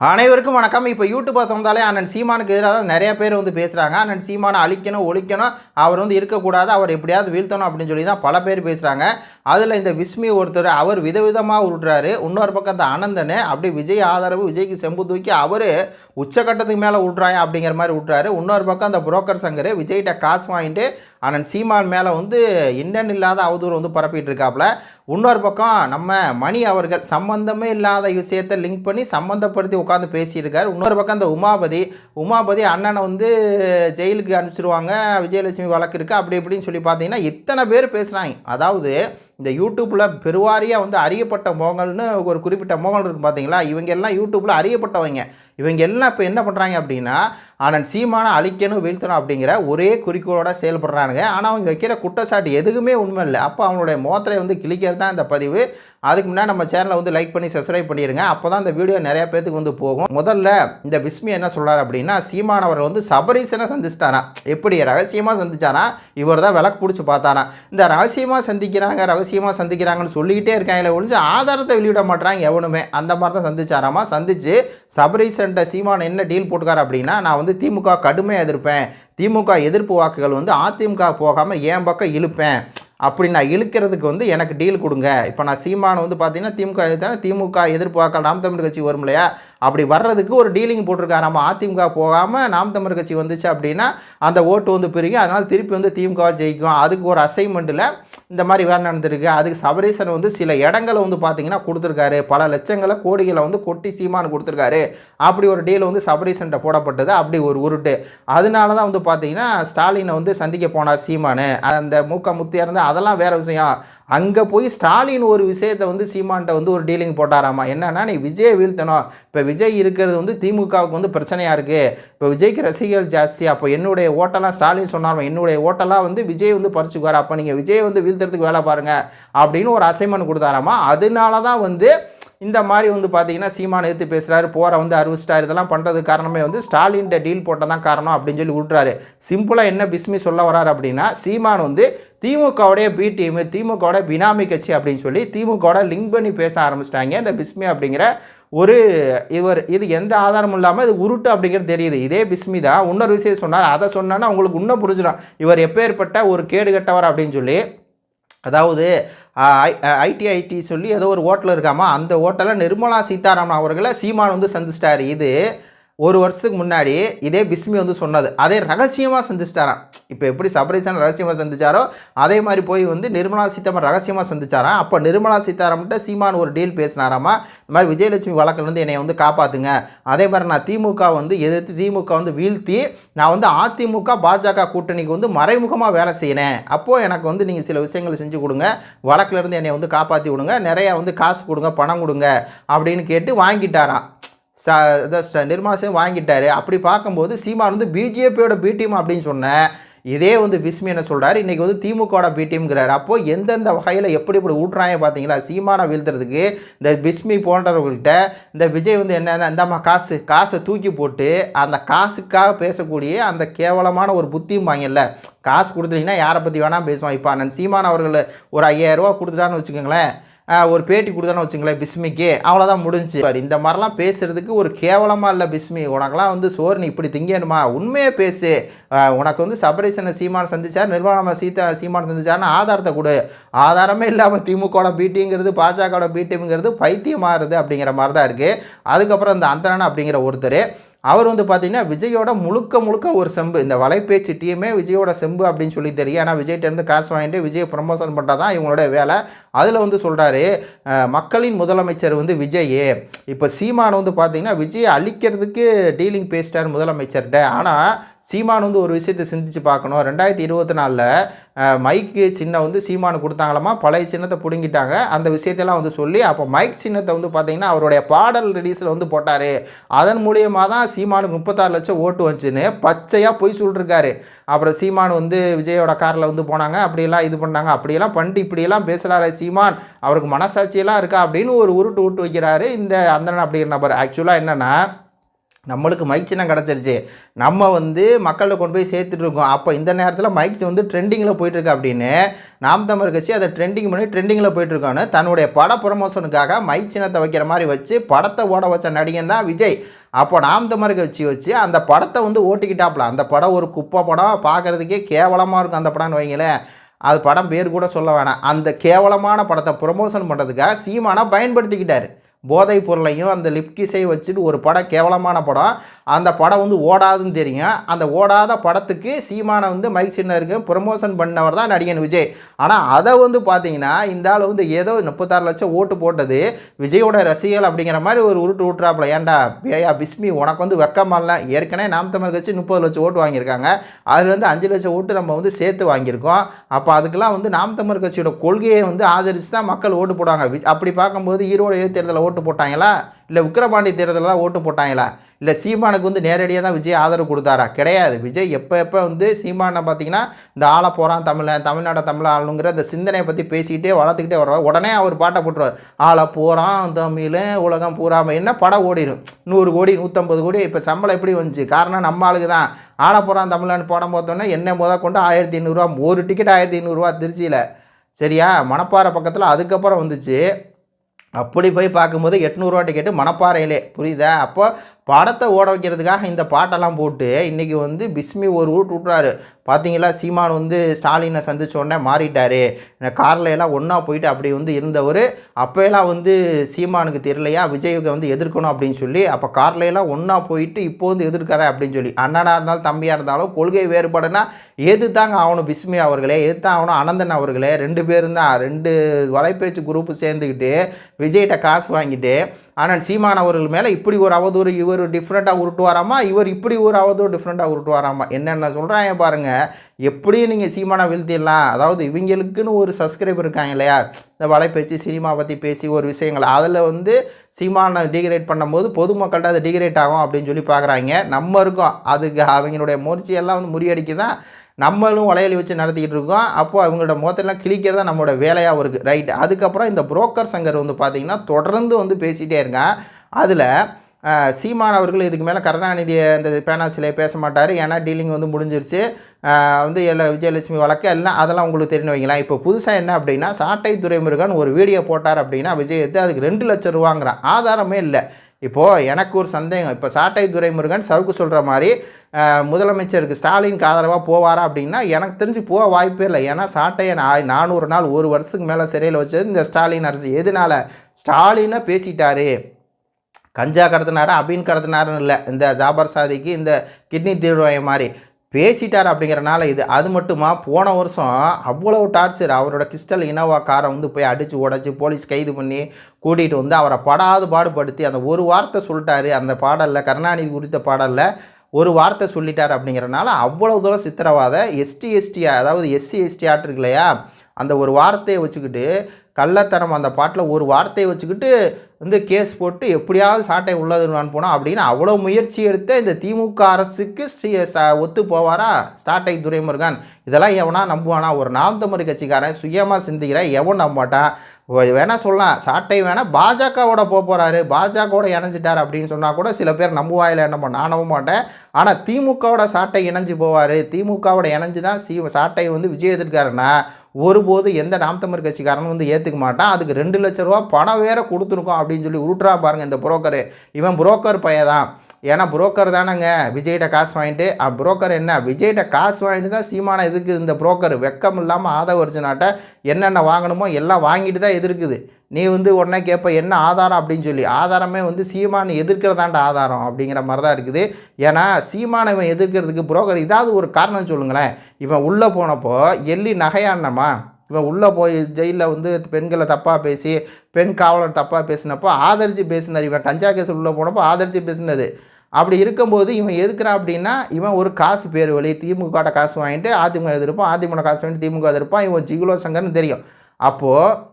அனைவருக்கும் வணக்கம். இப்போ யூடியூப் வந்தாலே அண்ணன் சீமானுக்கு எதிராக தான் நிறைய பேர் வந்து பேசுகிறாங்க அண்ணன் சீமானை அழிக்கணும் ஒழிக்கணும் அவர் வந்து இருக்கக்கூடாது அவர் எப்படியாவது வீழ்த்தணும் அப்படின்னு சொல்லி தான் பல பேர் பேசுகிறாங்க அதில் இந்த விஸ்மி ஒருத்தர் அவர் விதவிதமாக உருட்டுறாரு. இன்னொரு பக்கம் இந்த அனந்தன் அப்படி விஜய் ஆதரவு விஜய்க்கு செம்பு தூக்கி அவர் உச்சக்கட்டத்துக்கு மேலே விட்றாங்க அப்படிங்கிற மாதிரி விட்றாரு இன்னொரு பக்கம் அந்த புரோக்கர் சங்கர் விஜய்கிட்ட காசு வாங்கிட்டு அண்ணன் சீமான் மேலே வந்து இன்னன் இல்லாத அவதூறு வந்து பரப்பிட்டு இருக்காப்புல இன்னொரு பக்கம் நம்ம மணி அவர்கள் சம்பந்தமே இல்லாத விஷயத்தை லிங்க் பண்ணி சம்மந்தப்படுத்தி உட்காந்து பேசியிருக்கார். இன்னொரு பக்கம் அந்த உமாபதி உமாபதி அண்ணனை வந்து ஜெயிலுக்கு அனுப்பிச்சிருவாங்க விஜயலட்சுமி வழக்கு இருக்குது அப்படி இப்படின்னு சொல்லி பார்த்தீங்கன்னா இத்தனை பேர் பேசுகிறாங்க அதாவது இந்த யூடியூப்பில் பெருவாரியாக வந்து அறியப்பட்ட மோகல்னு ஒரு குறிப்பிட்ட மோகல் இருக்குது பார்த்தீங்களா? இவங்க எல்லாம் யூடியூப்பில் அறியப்பட்டவங்க. இவங்க எல்லாம் இப்போ என்ன பண்ணுறாங்க அப்படின்னா ஆனால் சீமானை அழிக்கணும் வீழ்த்தணும் அப்படிங்கிற ஒரே குறிக்கோளோட செயல்படுறானுங்க. ஆனால் அவங்க வைக்கிற குற்றச்சாட்டு எதுவுமே உண்மை இல்லை. அப்போ அவனுடைய மோத்தரை வந்து கிழிக்கிறது தான் இந்த பதிவு. அதுக்கு முன்னாடி நம்ம சேனலை வந்து லைக் பண்ணி சப்ஸ்கிரைப் பண்ணிடுங்க அப்போ தான் இந்த வீடியோ நிறைய பேத்துக்கு வந்து போகும். முதல்ல இந்த விஸ்மி என்ன சொல்கிறார் அப்படின்னா சீமானவர் வந்து சபரீசனை சந்திச்சிட்டானா எப்படி? ரகசியமாக சந்திச்சானா இவர் தான் விளக்கு பிடிச்சி பார்த்தானா இந்த ரகசியமாக சந்திக்கிறாங்க ரகசியமாக சந்திக்கிறாங்கன்னு சொல்லிக்கிட்டே இருக்காங்களே ஒழிஞ்சு ஆதாரத்தை வெளியிட மாட்டாங்க எவனுமே. அந்த மாதிரி தான் சந்திச்சாராமா? சந்திச்சு சபரீசன்ட்ட சீமான் என்ன டீல் போட்டுக்கார் அப்படின்னா நான் வந்து திமுக கடுமையாக எதிர்ப்பேன். திமுக எதிர்ப்பு வாக்குகள் வந்து அதிமுக போகாமல் என் பக்கம் இழுப்பேன்? அப்படி நான் இழுக்கிறதுக்கு வந்து எனக்கு டீல் கொடுங்க. இப்போ நான் சீமானை வந்து பார்த்தீங்கன்னா திமுக எதிர்த்தானே திமுக எதிர்ப்பு வாக்கள் நாம் தமிழ் கட்சி வரும் இல்லையா? அப்படி வர்றதுக்கு ஒரு டீலிங் போட்டிருக்காரு நம்ம அதிமுக போகாமல் நாம் தமிழ் கட்சி வந்துச்சு அப்படின்னா அந்த ஓட்டு வந்து பிரிங்க அதனால் திருப்பி வந்து திமுக ஜெயிக்கும். அதுக்கு ஒரு அசைன்மெண்ட்டில் இந்த மாதிரி வேலை நடந்திருக்கு. அதுக்கு சபரீசன் வந்து சில இடங்களை வந்து பார்த்தீங்கன்னா கொடுத்துருக்காரு. பல லட்சங்களை கோடிகளை வந்து கொட்டி சீமானு கொடுத்துருக்காரு. அப்படி ஒரு டீல் வந்து சபரீசன்ட்ட போடப்பட்டது. அப்படி ஒரு உருட்டு. அதனால தான் வந்து பார்த்தீங்கன்னா ஸ்டாலினை வந்து சந்திக்க போனார் சீமானு. அந்த மூக்க முத்தியாக இருந்தால் அதெல்லாம் வேறு விஷயம். அங்கே போய் ஸ்டாலின் ஒரு விஷயத்தை வந்து சீமான்ட்ட வந்து ஒரு டீலிங் போட்டாராமா? என்னன்னா நீ விஜய் வீழ்த்தணும். இப்போ விஜய் இருக்கிறது வந்து திமுகவுக்கு வந்து பிரச்சனையாக இருக்குது இப்போ விஜய்க்கு ரசிகர்கள் ஜாஸ்தி. அப்போ என்னுடைய ஓட்டெல்லாம் ஸ்டாலின் சொன்னாலும் என்னுடைய ஓட்டெல்லாம் வந்து விஜய் வந்து பறிச்சுக்குவார். அப்போ நீங்கள் விஜய் வந்து வீழ்த்துறதுக்கு வேலை பாருங்கள் அப்படின்னு ஒரு அசைன்மெண்ட் கொடுத்தாராமா? அதனால தான் வந்து இந்த மாதிரி வந்து பார்த்தீங்கன்னா சீமான் எடுத்து பேசுகிறாரு போகிற வந்து அறிவிச்சிட்டார். இதெல்லாம் பண்ணுறதுக்கு காரணமே வந்து ஸ்டாலின்ட்ட டீல் போட்டால் தான் காரணம் அப்படின்னு சொல்லி விட்றாரு சிம்பிளாக என்ன பிஸ்மி சொல்ல வராரு அப்படின்னா சீமான் வந்து திமுகவுடைய பி டீம் திமுகவோட பினாமி கட்சி அப்படின்னு சொல்லி திமுகவோட லிங்க் பண்ணி பேச ஆரம்பிச்சிட்டாங்க. இந்த பிஸ்மி அப்படிங்கிற ஒரு இவர் இது எந்த ஆதாரமும் இல்லாமல் இது உருட்டு அப்படிங்கிறது தெரியுது. இதே பிஸ்மி தான். இன்னொரு விஷயம் சொன்னார். அதை சொன்னான்னா உங்களுக்கு இன்னும் புரிஞ்சிடும். இவர் எப்பேற்பட்ட ஒரு கேடு கட்டவர் அப்படின்னு சொல்லி அதாவது ஐடிஐடி சொல்லி ஏதோ ஒரு ஹோட்டல் இருக்காமா அந்த ஹோட்டலில் நிர்மலா சீதாராமன் அவர்களை சீமான் வந்து சந்திச்சிட்டார். இது ஒரு வருஷத்துக்கு முன்னாடி இதே பிஸ்மி வந்து சொன்னது. அதே ரகசியமாக சந்திச்சிட்டாராம். இப்போ எப்படி சபரிசன் ரகசியமாக சந்திச்சாரோ அதே மாதிரி போய் வந்து நிர்மலா சீதாராமன் ரகசியமாக சந்திச்சாராம். அப்போ நிர்மலா சீதாராமன்ட்ட சீமான் ஒரு டீல் பேசினாராமா? இந்த மாதிரி விஜயலட்சுமி வழக்கிலேருந்து என்னை வந்து காப்பாற்றுங்க அதே மாதிரி நான் திமுக வந்து எதிர்த்து திமுக வந்து வீழ்த்தி நான் வந்து அதிமுக பாஜக கூட்டணிக்கு வந்து மறைமுகமாக வேலை செய்யினேன் அப்போது எனக்கு வந்து நீங்கள் சில விஷயங்கள் செஞ்சு கொடுங்க. வழக்கிலேருந்து என்னை வந்து காப்பாற்றி விடுங்க. நிறையா வந்து காசு கொடுங்க பணம் கொடுங்க அப்படின்னு கேட்டு வாங்கிட்டாராம். ச இதை நிர்மலாசன் வாங்கிட்டாரு. அப்படி பார்க்கும்போது சீமான் வந்து பிஜேபியோட பி டீம் அப்படின்னு சொன்னேன் இதே வந்து பிஸ்மி என்ன சொல்கிறார் இன்றைக்கி வந்து திமுகவோட பி டீம்ங்கிறார் அப்போது எந்தெந்த வகையில் எப்படி இப்படி ஊட்டுறாங்க பார்த்தீங்களா? சீமானை வீழ்த்துறதுக்கு இந்த பிஸ்மி போன்றவர்கள்ட்ட இந்த விஜய் வந்து என்ன இந்தம்மா காசு காசை தூக்கி போட்டு அந்த காசுக்காக பேசக்கூடிய அந்த கேவலமான ஒரு புத்தியும் வாங்கல. காசு கொடுத்துட்டீங்கன்னா யாரை பற்றி வேணால் பேசுவான். இப்போ அண்ணன் சீமான் அவர்கள் ஒரு ஐயாயிரரூவா கொடுத்துட்டான்னு வச்சுக்கோங்களேன். ஒரு பேட்டி கொடுத்தானே வச்சுங்களேன் பிஸ்மிக்கு. அவ்வளோதான் முடிஞ்சு. இந்த மாதிரிலாம் பேசுகிறதுக்கு ஒரு கேவலமாக இல்லை பிஸ்மி. உனக்கெல்லாம் வந்து சோர் நீ இப்படி திங்கணுமா? உண்மையே பேசு. உனக்கு வந்து சபரீசனை சீமான் சந்திச்சார் நிர்வாணமாக சீதா சீமான் சந்திச்சார்னு ஆதாரத்தை கொடு. ஆதாரமே இல்லாமல் திமுகவோட பீட்டிங்கிறது பாஜகவோட பீட்டிங்கிறது பைத்தியமாகுது அப்படிங்கிற மாதிரி தான் இருக்குது அதுக்கப்புறம் இந்த அந்தரன் அப்படிங்கிற ஒருத்தர் அவர் வந்து பார்த்தீங்கன்னா விஜயோட முழுக்க முழுக்க ஒரு செம்பு. இந்த வலைபேச்சு டீமே விஜயோட செம்பு அப்படின்னு சொல்லி தெரியும். ஆனால் விஜய்கிட்டேருந்து காசு வாங்கிட்டு விஜய் ப்ரமோஷன் பண்ணுறது தான் இவங்களோட வேலை. அதில் வந்து சொல்கிறாரு மக்களின் முதலமைச்சர் வந்து விஜயே இப்போ சீமான் வந்து பார்த்தீங்கன்னா விஜயை அழிக்கிறதுக்கு டீலிங் பேசிட்டார் முதலமைச்சர்கிட்ட. ஆனால் சீமான் வந்து ஒரு விஷயத்தை சிந்திச்சு பார்க்கணும். ரெண்டாயிரத்தி இருபத்தி நாலில் மைக்கு சின்னம் வந்து சீமானு கொடுத்தாங்களாமா? பழைய சின்னத்தை பிடுங்கிட்டாங்க. அந்த விஷயத்தெல்லாம் வந்து சொல்லி அப்போ மைக் சின்னத்தை வந்து பார்த்திங்கன்னா அவருடைய பாடல் ரிலீஸில் வந்து போட்டார். அதன் மூலியமாக தான் சீமானுக்கு முப்பத்தாறு லட்சம் ஓட்டு வந்துச்சுன்னு பச்சையாக போய் சொல்லிருக்காரு. அப்புறம் சீமான் வந்து விஜயோட காரில் வந்து போனாங்க. அப்படியெல்லாம் இது பண்ணாங்க. அப்படியெல்லாம் பண்ணிட்டு இப்படியெல்லாம் பேசுகிறாரு சீமான். அவருக்கு மனசாட்சியெல்லாம் இருக்கா? அப்படின்னு ஒரு உருட்டு விட்டு வைக்கிறாரு இந்த அந்தன் அப்படிங்கிற நபர். ஆக்சுவலாக என்னென்னா நம்மளுக்கு மைக் சின்னம் கிடச்சிருச்சு. நம்ம வந்து மக்களை கொண்டு போய் சேர்த்துட்டு இருக்கோம். அப்போ இந்த நேரத்தில் மைக்ஸ் வந்து ட்ரெண்டிங்கில் போயிட்டுருக்கு அப்படின்னு நாம் தமிழ் கட்சி அதை ட்ரெண்டிங் பண்ணி ட்ரெண்டிங்கில் போயிட்டுருக்கோன்னு தன்னுடைய பட ப்ரமோஷனுக்காக மைக் சின்னத்தை வைக்கிற மாதிரி வச்சு படத்தை ஓட வச்ச நடிகன் தான் விஜய். அப்போ நாம் தமிழ் கட்சி வச்சு அந்த படத்தை வந்து ஓட்டிக்கிட்டாப்புல அந்த படம் ஒரு குப்பை படம். பார்க்குறதுக்கே கேவலமாக இருக்கும் அந்த படம்னு வைங்களேன். அது படம் பேர் கூட சொல்ல வேணாம். அந்த கேவலமான படத்தை ப்ரொமோஷன் பண்ணுறதுக்காக சீமானா பயன்படுத்திக்கிட்டார். போதைப் பொருளையும் அந்த லிப்கிஸையும் வச்சுட்டு ஒரு படம் கேவலமான படம். அந்த படம் வந்து ஓடாதுன்னு தெரியும். அந்த ஓடாத படத்துக்கு சீமானை வந்து மைக் சின்னருக்கு ப்ரொமோஷன் பண்ணவர் தான் நடிகன் விஜய். ஆனால் அதை வந்து பார்த்தீங்கன்னா இந்த ஆள் வந்து ஏதோ முப்பத்தாறு லட்சம் ஓட்டு போட்டது. விஜயோட ரசிகர்கள் அப்படிங்கிற மாதிரி ஒரு உருட்டு விட்டுறாப்புல ஏன்டா பேயா பிஸ்மி உனக்கு வந்து வெக்கமால ஏற்கனவே நாம் தமிழ் கட்சி முப்பது லட்சம் ஓட்டு வாங்கியிருக்காங்க. அதில் வந்து அஞ்சு லட்சம் ஓட்டு நம்ம வந்து சேர்த்து வாங்கியிருக்கோம். அப்போ அதுக்கெல்லாம் வந்து நாம் தமிழ் கட்சியோட கொள்கையை வந்து ஆதரித்து தான் மக்கள் ஓட்டு போடுவாங்க. அப்படி பார்க்கும்போது ஈரோடு இடைத்தேர்தலில் ஓட்டு போட்டாங்களா? இல்லை விக்ரபாண்டி தேர்தலில் தான் ஓட்டு போட்டாங்களா? இல்லை சீமானுக்கு வந்து நேரடியாக தான் விஜய் ஆதரவு கொடுத்தாரா? கிடையாது. விஜய் எப்போ எப்போ வந்து சீமானை பார்த்தீங்கன்னா இந்த ஆளை போகிறான் தமிழன் தமிழ்நாட்டை தமிழ் ஆளுங்கிற இந்த சிந்தனையை பற்றி பேசிக்கிட்டே வளர்த்துக்கிட்டே வருவார். உடனே அவர் பாட்டை போட்டுருவார். ஆளை போகிறான் தமிழ் உலகம் பூராம. என்ன படம் ஓடிடும்? நூறு கோடி நூற்றம்பது கோடி. இப்போ சம்பளம் எப்படி வந்துச்சு? காரணம் நம்ம ஆளுக்கு தான். ஆளை போகிறான் தமிழ்நாடு படம் பார்த்தோன்னே என்ன முத கொண்டு ஆயிரத்தி ஐநூறுரூவா ஒரு டிக்கெட் ஆயிரத்தி ஐநூறுரூவா திருச்சியில். சரியா? மணப்பாறை பக்கத்தில் அதுக்கப்புறம் வந்துச்சு. அப்படி போய் பார்க்கும்போது எட்நூறுவா டிக்கெட்டு மணப்பாறையிலே. புரியுதா? அப்போ படத்தை ஓட வைக்கிறதுக்காக இந்த பாட்டெல்லாம் போட்டு இன்றைக்கி வந்து பிஸ்மி ஒரு ரூட் விட்றாரு பார்த்தீங்களா சீமான் வந்து ஸ்டாலினை சந்திச்ச உடனே மாறிட்டாரு. காரில் எல்லாம் ஒன்றா போயிட்டு அப்படி வந்து இருந்தவர். அப்போயெல்லாம் வந்து சீமானுக்கு தெரியலையா? விஜய்க்கு வந்து எதிர்க்கணும் அப்படின்னு சொல்லி அப்போ கார்ல எல்லாம் ஒன்றா போயிட்டு இப்போ வந்து எதிர்க்காரு அப்படின்னு சொல்லி. அண்ணனாக இருந்தாலும் தம்பியாக இருந்தாலும் கொள்கை வேறுபாடுனா எதுதாங்க ஆகணும் பிஸ்மி அவர்களே? எது தான் ஆகணும் அனந்தன் அவர்களே? ரெண்டு பேரும் தான். ரெண்டு வலைபேச்சு குரூப்பு சேர்ந்துக்கிட்டு விஜய்கிட்ட காசு வாங்கிட்டு ஆனால் சீமான் அவர்கள் மேலே இப்படி ஒரு அவதூறு இவர் டிஃப்ரெண்ட்டாக உருட்டுவாராமா? இவர் இப்படி ஒரு அவதூறு டிஃப்ரெண்ட்டாக உருட்டுவாராமா? என்னென்ன சொல்கிறாங்க பாருங்கள் எப்படி நீங்கள் சீமானை வீழ்த்திடலாம். அதாவது இவங்களுக்குன்னு ஒரு சப்ஸ்கிரைபர் இருக்காங்க இல்லையா? இந்த வலைப்பேச்சு சினிமா பற்றி பேசி ஒரு விஷயங்கள். அதில் வந்து சீமானை டிகிரேட் பண்ணும்போது பொதுமக்கள்கிட்ட அது டிகிரேட் ஆகும் அப்படின்னு சொல்லி பார்க்குறாங்க. நம்ம இருக்கோம். அதுக்கு அவங்களுடைய முயற்சியெல்லாம் வந்து முறியடிக்க தான் நம்மளும் வளையல் வச்சு நடத்திக்கிட்டு இருக்கோம். அப்போது அவங்களோட முகத்தெல்லாம் கிழிக்கிறது தான் நம்மளோட வேலையாக இருக்குது ரைட் அதுக்கப்புறம் இந்த புரோக்கர் சங்கர் வந்து பார்த்திங்கன்னா தொடர்ந்து வந்து பேசிகிட்டே இருக்கான். அதில் சீமான் அவர்கள் இதுக்கு மேலே கருணாநிதியை இந்த பேனா சிலையை பேச மாட்டார். ஏன்னா டீலிங் வந்து முடிஞ்சிருச்சு. வந்து எல்லா விஜயலட்சுமி வழக்கு எல்லாம் அதெல்லாம் உங்களுக்கு தெரிஞ்சு வைங்களேன். இப்போ புதுசாக என்ன அப்படின்னா சாட்டை துறைமுருகன் ஒரு வீடியோ போட்டார் அப்படின்னா விஜய் எடுத்து அதுக்கு ரெண்டு லட்சம் ரூபாங்கிறான். ஆதாரமே இல்லை. இப்போது எனக்கு ஒரு சந்தேகம். இப்போ சாட்டை துரைமுருகன் சவுக்கு சொல்கிற மாதிரி முதலமைச்சருக்கு ஸ்டாலினுக்கு ஆதரவாக போவாரா அப்படின்னா எனக்கு தெரிஞ்சு போக வாய்ப்பே இல்லை. ஏன்னா சாட்டையை நான் நானூறு நாள் ஒரு வருஷத்துக்கு மேலே சிறையில் வச்சது இந்த ஸ்டாலின் அரசு. எதனால? ஸ்டாலினை பேசிட்டாரு. கஞ்சா கடத்தினாரா அபின் கடத்தினாருன்னு இல்லை. இந்த ஜாபர் சாதிக்கு இந்த கிட்னி தீர்வாயம் மாதிரி. பேசிட்டார் அப்படிங்கிறனால இது அது மட்டுமா? போன வருஷம் அவ்வளோ டார்ச்சர். அவரோட கிறிஸ்டல் இனோவா காரை வந்து போய் அடித்து உடச்சி போலீஸ் கைது பண்ணி கூட்டிகிட்டு வந்து அவரை படாது பாடுபடுத்தி அந்த ஒரு வார்த்தை சொல்லிட்டாரு அந்த பாடலில் கருணாநிதி குறித்த பாடலில் ஒரு வார்த்தை சொல்லிட்டார் அப்படிங்கிறனால அவ்வளோ தூரம் சித்திரவாத. எஸ்டி எஸ்டி அதாவது எஸ்சி எஸ்டி ஆட்டு இருக்கு இல்லையா? அந்த ஒரு வார்த்தையை வச்சுக்கிட்டு கள்ளத்தனம் அந்த பாட்டில் ஒரு வார்த்தையை வச்சுக்கிட்டு வந்து கேஸ் போட்டு எப்படியாவது சாட்டை உள்ளதுன்னு போனோம் அப்படின்னு அவ்வளோ முயற்சி எடுத்து இந்த திமுக அரசுக்கு ஸ்ரீ ச- ஒத்து போவாரா? ஸ்டாட்டை துரைமுருகன். இதெல்லாம் எவனா நம்புவானா? ஒரு நாம் தமிழ் கட்சிக்காரன் சுயமாக சிந்திக்கிற எவன் நம்பாட்டான் வேணால் சொல்லலாம். சாட்டை வேணால் பாஜகவோட போக போகிறாரு பாஜகவோட இணைஞ்சிட்டார் அப்படின்னு சொன்னால் கூட சில பேர் நம்புவாயில் என்ன பண்ண நான் நம்ப மாட்டேன். ஆனால் திமுகவோட சாட்டை இணைஞ்சு போவார். திமுகவோட இணைஞ்சு தான் சி சாட்டை வந்து விஜய் எதிர்க்காருன்னா ஒருபோது எந்த நாம் தமிழ் கட்சிக்காரனும் வந்து ஏற்றுக்க மாட்டான். அதுக்கு ரெண்டு லட்ச ரூபா பணம் வேற கொடுத்துருக்கோம் அப்படின்னு சொல்லி உருட்டுறா பாருங்க இந்த புரோக்கரு. இவன் புரோக்கர் பையன் தான் ஏன்னா புரோக்கர் தானேங்க. விஜய்கிட்ட காசு வாங்கிட்டு புரோக்கர் என்ன? விஜய்கிட்ட காசு வாங்கிட்டு தான் சீமான எதுக்கு இந்த புரோக்கர் வெக்கம் இல்லாமல் ஆதவ ஒரிஜினாட்ட என்னென்ன வாங்கணுமோ எல்லாம் வாங்கிட்டு தான் எதிர்க்குது. நீ வந்து உடனே கேட்ப என்ன ஆதாரம்? அப்படின்னு சொல்லி. ஆதாரமே வந்து சீமானு எதிர்க்கிறதாண்ட ஆதாரம் அப்படிங்கிற மாதிரி தான் இருக்குது. ஏன்னா சீமானை இவன் எதிர்க்கிறதுக்கு புரோக்கர் ஏதாவது ஒரு காரணம் சொல்லுங்களேன். இவன் உள்ளே போனப்போ எள்ளி நகையானமா இவன் உள்ளே போய் ஜெயிலில் வந்து பெண்களை தப்பாக பேசி பெண் காவலர் தப்பாக பேசினப்போ ஆதரித்து பேசினார். இவன் கஞ்சா கேஸ் உள்ளே போனப்போ ஆதரித்து பேசினது. அப்படி இருக்கும்போது இவன் எதுக்குறான் அப்படின்னா இவன் ஒரு காசு பேர் வழி திமுகட்ட காசு வாங்கிட்டு அதிமுக எதிர்ப்பான் அதிமுக காசு வாங்கிட்டு திமுக எதிர்ப்பான் இவன் ஜிகுலோ சங்கர்னு தெரியும். அப்போது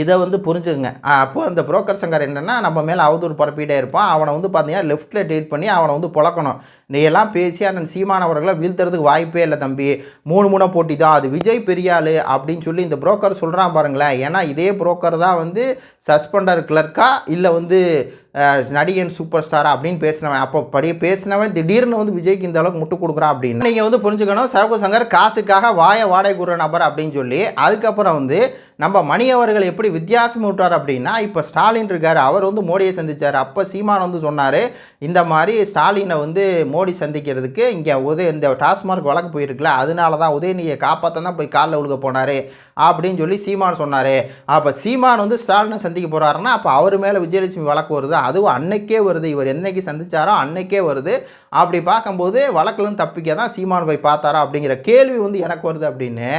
இதை வந்து புரிஞ்சுக்குங்க. அப்போது அந்த புரோக்கர் சங்கர் என்னென்னா நம்ம மேலே அவதூறு பரப்பிட்டே இருப்பான். அவனை வந்து பார்த்தீங்கன்னா லெஃப்ட்டில் ட்ரீட் பண்ணி அவனை வந்து புழக்கணும். நீ எல்லாம் பேசி அண்ணன் சீமானவர்களை வீழ்த்துறதுக்கு வாய்ப்பே இல்லை தம்பி. மூணு மூணை போட்டி தான். அது விஜய் பெரியாள் அப்படின்னு சொல்லி இந்த புரோக்கர் சொல்கிறான் பாருங்களேன். ஏன்னா இதே புரோக்கர் தான் வந்து சஸ்பெண்டர் கிளர்க்கா இல்லை வந்து நடிகன் சூப்பர் ஸ்டார் அப்படின்னு பேசினவன். அப்போ படி பேசினவன் திடீர்னு வந்து விஜய்க்கு இந்த அளவுக்கு முட்டு கொடுக்குறான் அப்படின்னு. நீங்கள் வந்து புரிஞ்சுக்கணும் சரக்கு சங்கர் காசுக்காக வாய வாடகை கூடுற நபர் அப்படின்னு சொல்லி அதுக்கப்புறம் வந்து நம்ம மணி அவர்கள் எப்படி வித்தியாசம் விட்டார் அப்படின்னா இப்போ ஸ்டாலின் இருக்கார் அவர் வந்து மோடியை சந்திச்சார். அப்போ சீமான் வந்து சொன்னார் இந்த மாதிரி ஸ்டாலினை வந்து மோடி சந்திக்கிறதுக்கு இங்கே உதய இந்த டாஸ்மார்க் வழக்கு போயிருக்குல்ல அதனால தான் உதயநிதியை காப்பாற்ற தான் போய் காலில் விழுக போனார் அப்படின்னு சொல்லி சீமான் சொன்னார். அப்போ சீமான் வந்து ஸ்டாலினை சந்திக்க போகிறாருன்னா அப்போ அவர் மேலே விஜயலட்சுமி வழக்கு வருது அதுவும் அன்னைக்கே வருது இவர் என்னைக்கு சந்தித்தாரோ அன்னைக்கே வருது. அப்படி பார்க்கும்போது வழக்கிலும் தப்பிக்க தான் சீமான் போய் பார்த்தாரா அப்படிங்கிற கேள்வி வந்து எனக்கு வருது அப்படின்னு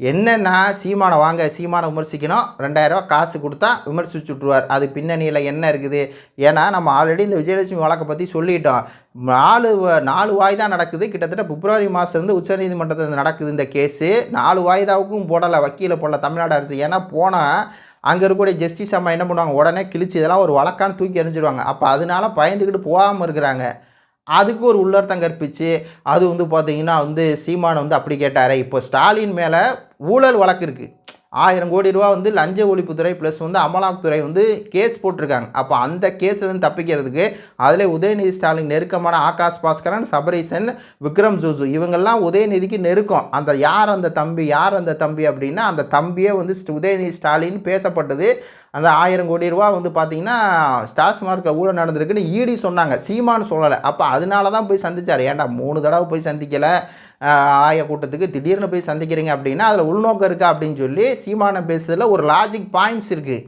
என்னென்னா சீமானை வாங்க சீமானை விமர்சிக்கணும். ரெண்டாயிரரூவா காசு கொடுத்தா விமர்சிச்சு விட்ருவார் அது பின்னணியில் என்ன இருக்குது? ஏன்னா நம்ம ஆல்ரெடி இந்த விஜயலட்சுமி வழக்கை பற்றி சொல்லிட்டோம். நாலு வ- நாலு வாய்தா நடக்குது. கிட்டத்தட்ட பிப்ரவரி மாதத்துலேருந்து உச்சநீதிமன்றத்தில் நடக்குது இந்த கேஸு. நாலு வாய்தாவுக்கும் போடலை வக்கீலை போடல தமிழ்நாடு அரசு. ஏன்னா போனால் அங்கே இருக்கக்கூடிய ஜஸ்டிஸ் அம்மா என்ன பண்ணுவாங்க? உடனே கிழிச்சு இதெல்லாம் ஒரு வழக்கான்னு தூக்கி எறிஞ்சிடுவாங்க அப்போ அதனால பயந்துக்கிட்டு போகாமல் இருக்கிறாங்க. அதுக்கு ஒரு உள்ளர்த்தம் கற்பிச்சு அது வந்து பார்த்திங்கன்னா வந்து சீமான் வந்து அப்படி கேட்டார். இப்போ ஸ்டாலின் மேலே ஊழல் வழக்கு இருக்குது ஆயிரம் கோடி ரூபா வந்து லஞ்ச ஒழிப்புத்துறை ப்ளஸ் வந்து அமலாக்கத்துறை வந்து கேஸ் போட்டிருக்காங்க. அப்போ அந்த கேஸ்லேருந்து தப்பிக்கிறதுக்கு அதில் உதயநிதி ஸ்டாலின் நெருக்கமான ஆகாஷ் பாஸ்கரன் சபரீசன் விக்ரம் ஜூசு இவங்கெல்லாம் உதயநிதிக்கு நெருக்கம். அந்த யார் அந்த தம்பி யார் அந்த தம்பி அப்படின்னா அந்த தம்பியே வந்து உதயநிதி ஸ்டாலின் பேசப்பட்டது. அந்த ஆயிரம் கோடி ரூபா வந்து பார்த்தீங்கன்னா ஸ்டாஸ் மார்க்கில் ஊழல் நடந்திருக்குன்னு ஈடி சொன்னாங்க. சீமான்னு சொல்லலை. அப்போ அதனால தான் போய் சந்திச்சார். ஏன்டா மூணு தடவை போய் சந்திக்கலை? ஆய கூட்டத்துக்கு திடீர்னு போய் சந்திக்கிறீங்க அப்படின்னா அதில் உள்நோக்கம் இருக்கா அப்படின்னு சொல்லி சீமானை பேசுறதுல ஒரு லாஜிக் பாயிண்ட்ஸ் இருக்குது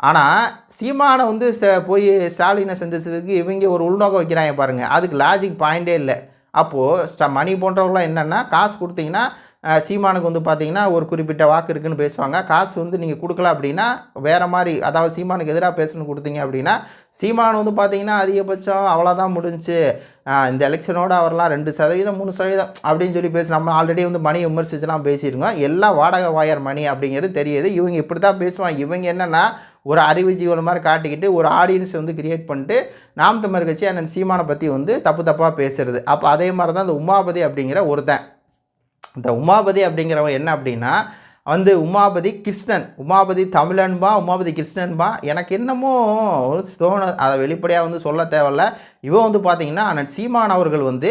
ஆனால் சீமானை வந்து ச போய் ஸ்டாலினை சந்திச்சதுக்கு இவங்க ஒரு உள்நோக்கம் வைக்கிறாங்க பாருங்கள் அதுக்கு லாஜிக் பாயிண்டே இல்லை. அப்போது ஸ்ட மணி போன்றவங்களாம் என்னென்னா காசு கொடுத்தீங்கன்னா சீமானுக்கு வந்து பார்த்தீங்கன்னா ஒரு குறிப்பிட்ட வாக்கு இருக்குன்னு பேசுவாங்க. காசு வந்து நீங்கள் கொடுக்கல அப்படின்னா வேறு மாதிரி அதாவது சீமானுக்கு எதிராக பேசணும்னு கொடுத்தீங்க அப்படின்னா சீமான் வந்து பார்த்தீங்கன்னா அதிகபட்சம் அவ்வளோதான் முடிஞ்சுச்சு இந்த எலெக்ஷனோட அவர்லாம் ரெண்டு சதவீதம் மூணு சதவீதம் அப்படின்னு சொல்லி பேசி நம்ம ஆல்ரெடி வந்து மணி விமர்சிச்சுலாம் பேசியிருக்கோம். எல்லாம் வாடகை வாயர் மணி அப்படிங்கிறது தெரியுது. இவங்க இப்படி தான் பேசுவாங்க. இவங்க என்னென்னா ஒரு அறிவுஜீவன மாதிரி காட்டிக்கிட்டு ஒரு ஆடியன்ஸ் வந்து கிரியேட் பண்ணிட்டு நாம் தமிழ் கட்சி அண்ணன் சீமானை பற்றி வந்து தப்பு தப்பாக பேசுறது. அப்போ அதே மாதிரி தான் இந்த உமாபதி அப்படிங்கிற ஒருத்தன். இந்த உமாபதி அப்படிங்கிறவன் என்ன அப்படின்னா வந்து உமாபதி கிருஷ்ணன் உமாபதி தமிழன்பா உமாபதி கிருஷ்ணன்பா எனக்கு என்னமோ ஒரு தோண அதை வெளிப்படையாக வந்து சொல்ல தேவையில்ல. இவன் வந்து பார்த்திங்கன்னா அண்ணன் சீமான் அவர்கள் வந்து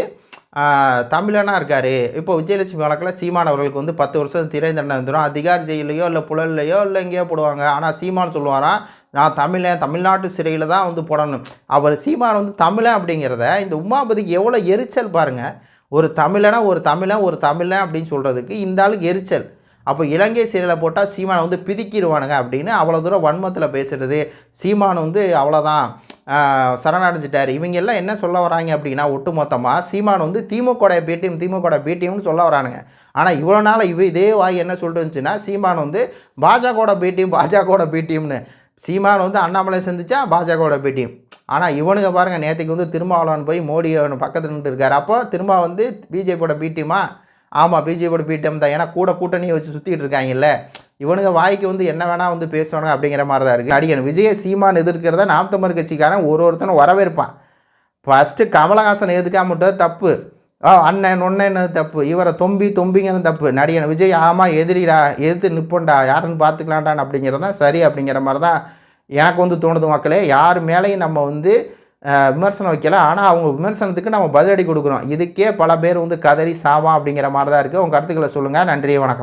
தமிழனாக இருக்கார். இப்போ விஜயலட்சுமி வழக்கில் சீமான் அவர்களுக்கு வந்து பத்து வருஷம் திரை தண்டனை வந்துடும் அதிகார் ஜெயிலையோ இல்லை புழல்லையோ இல்லை எங்கேயோ போடுவாங்க. ஆனால் சீமான் சொல்லுவாராம் நான் தமிழன் தமிழ்நாட்டு சிறையில் தான் வந்து போடணும். அவர் சீமான் வந்து தமிழன் அப்படிங்கிறத இந்த உமாபதிக்கு எவ்வளோ எரிச்சல் பாருங்கள் ஒரு தமிழனா ஒரு தமிழன் ஒரு தமிழன் அப்படின்னு சொல்கிறதுக்கு இந்த ஆளுக்கு எரிச்சல். அப்போ இலங்கை சிறையில் போட்டால் சீமானை வந்து பிதிக்கிடுவானுங்க அப்படின்னு அவ்வளோ தூரம் வன்மத்தில் பேசுகிறது சீமான் வந்து அவ்வளோதான் சரணடைஞ்சிட்டார். இவங்க எல்லாம் என்ன சொல்ல வராங்க அப்படின்னா ஒட்டுமொத்தமாக சீமான் வந்து திமுக பேட்டியம் திமுக பேட்டியம்னு சொல்ல வரானுங்க. ஆனால் இவ்வளோ நாள் இவ இதே வாய் என்ன சொல்லிட்டு இருந்துச்சுன்னா சீமான் வந்து பாஜகவோட பேட்டியம் பாஜகவோட பேட்டியம்னு. சீமான் வந்து அண்ணாமலை சந்திச்சா பாஜகவோட பேட்டியம். ஆனால் இவனுங்க பாருங்கள் நேற்றுக்கு வந்து திருமாவளவன் போய் மோடி அவன் பக்கத்தில் நின்று இருக்கார். அப்போ திரும்ப வந்து பிஜேபியோட பிடிஎம்மா ஆமாம் பிஜேபியோட பிடிஎம் தான். ஏன்னா கூட கூட்டணியை வச்சு சுற்றிட்டு இருக்காங்கல்ல. இவனுங்க வாய்க்கு வந்து என்ன வேணால் வந்து பேசுவானுங்க அப்படிங்கிற மாதிரி தான் இருக்குது அடிக்கணும் விஜய சீமான் எதிர்க்கிறத நாம் தமிழ் கட்சிக்காரன் ஒரு ஒருத்தனும் வரவேற்பான். ஃபஸ்ட்டு கமலஹாசன் எதுக்காம தப்பு. ஆ அண்ணன் ஒன்னன்னு தப்பு. இவரை தொம்பி தொம்பிங்கன்னு தப்பு. நடிகன் விஜய் ஆமாம் எதிரிடா எதிர்த்து நிற்போண்டா யாருன்னு பார்த்துக்கலான்டான் அப்படிங்கிறது தான் சரி அப்படிங்கிற மாதிரி தான் எனக்கு வந்து தோணுது மக்களே. யார் மேலேயும் நம்ம வந்து விமர்சனம் வைக்கல. ஆனால் அவங்க விமர்சனத்துக்கு நம்ம பதிலடி கொடுக்குறோம். இதுக்கே பல பேர் வந்து கதறி சாவா அப்படிங்கிற மாதிரி தான் இருக்குது உங்கள் கருத்துக்களை சொல்லுங்கள் நன்றி வணக்கம்.